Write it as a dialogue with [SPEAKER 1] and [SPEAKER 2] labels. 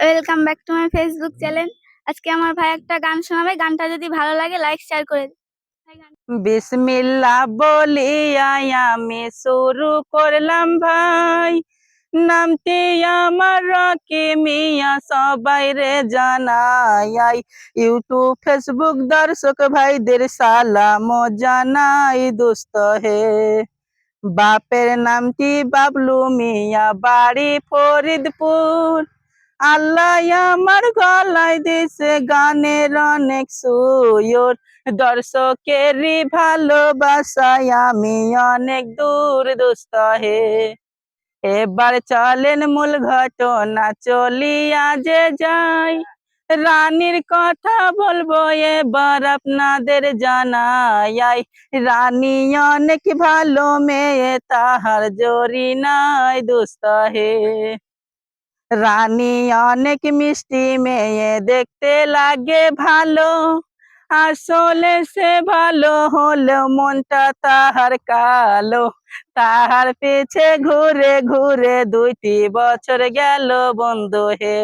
[SPEAKER 1] Welcome back to my Facebook channel আজকে আমার ভাই একটা গান শোনাবে। গানটা যদি ভালো লাগে লাইক শেয়ার করে
[SPEAKER 2] বিসমিল্লা বলিয়া আমি শুরু করলাম ভাই। নামটি আমার রকি মিয়া, সবাই রে জানাই। ইউটিউব ফেসবুক দর্শক ভাইদের সালাম জানাই দোস্ত হে। বাপের নামটি বাবলু মিয়া, বাড়ি ফরিদপুর। আল্লাহ আমার গলায় দিছে গানের অনেক সুয়োর দর্শকেরই ভালোবাসায় আমি অনেক দূর দুস্থ হে। এবার চলেন মূল ঘটনা চলিয়া যে যাই। রানীর কথা বলব, এবার আপনাদের জানাই। রানী অনেক ভালো মেয়ে, তাহার জরি নাই দুস্থ হে। রানী অনেক মিষ্টি মেয়ে দেখতে লাগে ভালো। আসলে সে ভালো হলো মনটা তাহার কালো। তাহার পিছে ঘুরে ঘুরে দুইটি বছর গেল বন্ধু হে।